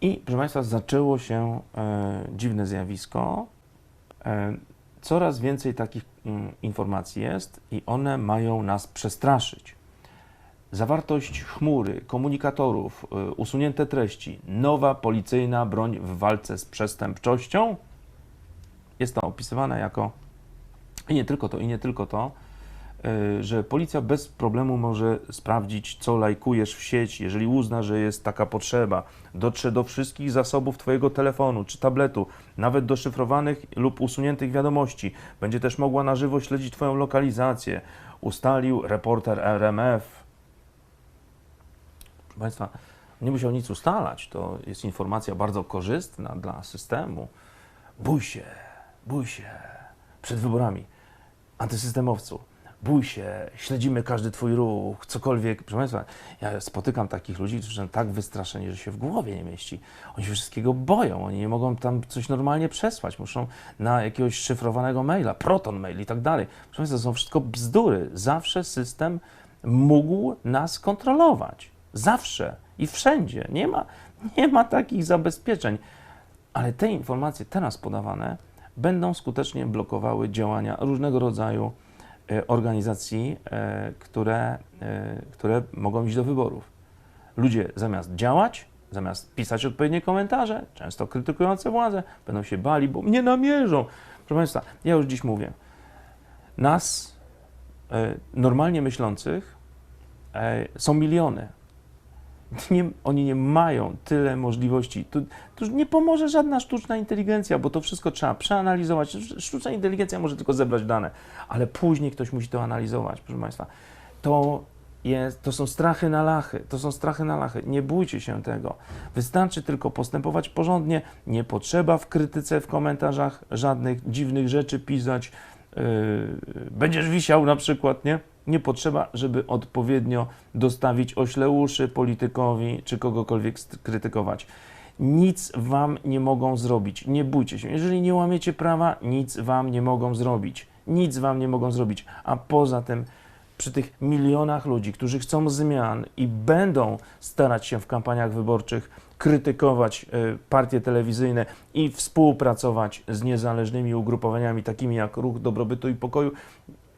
I proszę Państwa, zaczęło się e, dziwne zjawisko. E, coraz więcej takich mm, informacji jest i one mają nas przestraszyć. Zawartość chmury, komunikatorów, y, usunięte treści, nowa policyjna broń w walce z przestępczością. Jest to opisywane jako i nie tylko to, i nie tylko to, że policja bez problemu może sprawdzić, co lajkujesz w sieci, jeżeli uzna, że jest taka potrzeba. Dotrze do wszystkich zasobów Twojego telefonu czy tabletu, nawet do szyfrowanych lub usuniętych wiadomości. Będzie też mogła na żywo śledzić Twoją lokalizację. Ustalił reporter RMF. Proszę Państwa, nie musiał nic ustalać. To jest informacja bardzo korzystna dla systemu. Bój się, bój się przed wyborami. Antysystemowcu, bój się, śledzimy każdy Twój ruch, cokolwiek. Proszę Państwa, ja spotykam takich ludzi, którzy są tak wystraszeni, że się w głowie nie mieści. Oni się wszystkiego boją, oni nie mogą tam coś normalnie przesłać. Muszą na jakiegoś szyfrowanego maila, proton mail i tak dalej. Proszę Państwa, to są wszystko bzdury. Zawsze system mógł nas kontrolować. Zawsze i wszędzie. Nie ma, nie ma takich zabezpieczeń. Ale te informacje teraz podawane będą skutecznie blokowały działania różnego rodzaju organizacji, e, które, e, które mogą iść do wyborów. Ludzie zamiast działać, zamiast pisać odpowiednie komentarze, często krytykujące władzę, będą się bali, bo mnie namierzą. Proszę Państwa, ja już dziś mówię, nas, e, normalnie myślących, e, są miliony. Nie, oni nie mają tyle możliwości. Tu, nie pomoże żadna sztuczna inteligencja, bo to wszystko trzeba przeanalizować. Sztuczna inteligencja może tylko zebrać dane, ale później ktoś musi to analizować, proszę Państwa. To, jest, to są strachy na lachy, to są strachy na lachy. Nie bójcie się tego. Wystarczy tylko postępować porządnie. Nie potrzeba w krytyce, w komentarzach żadnych dziwnych rzeczy pisać. Yy, będziesz wisiał na przykład, nie? Nie potrzeba, żeby odpowiednio dostawić ośle uszy politykowi czy kogokolwiek krytykować. Nic wam nie mogą zrobić. Nie bójcie się. Jeżeli nie łamiecie prawa, nic wam nie mogą zrobić. Nic wam nie mogą zrobić. A poza tym, przy tych milionach ludzi, którzy chcą zmian i będą starać się w kampaniach wyborczych krytykować y, partie telewizyjne i współpracować z niezależnymi ugrupowaniami, takimi jak Ruch Dobrobytu i Pokoju,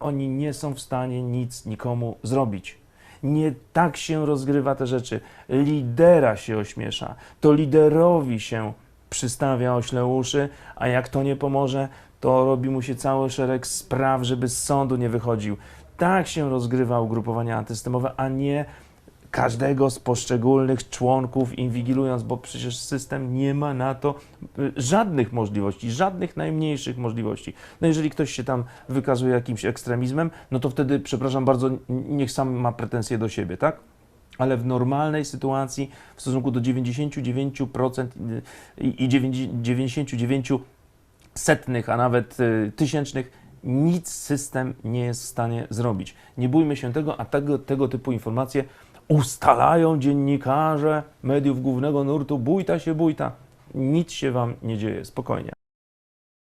oni nie są w stanie nic nikomu zrobić. Nie tak się rozgrywa te rzeczy. Lidera się ośmiesza. To liderowi się przystawia ośle uszy, a jak to nie pomoże, to robi mu się cały szereg spraw, żeby z sądu nie wychodził. Tak się rozgrywa ugrupowania antysystemowe, a nie każdego z poszczególnych członków inwigilując, bo przecież system nie ma na to y, żadnych możliwości, żadnych najmniejszych możliwości. No jeżeli ktoś się tam wykazuje jakimś ekstremizmem, no to wtedy, przepraszam bardzo, niech sam ma pretensje do siebie, tak? Ale w normalnej sytuacji w stosunku do 99% i i 99 setnych, a nawet y, tysięcznych, nic system nie jest w stanie zrobić. Nie bójmy się tego, a tego, tego typu informacje ustalają dziennikarze mediów głównego nurtu. Bójta się, bójta. Nic się wam nie dzieje, spokojnie.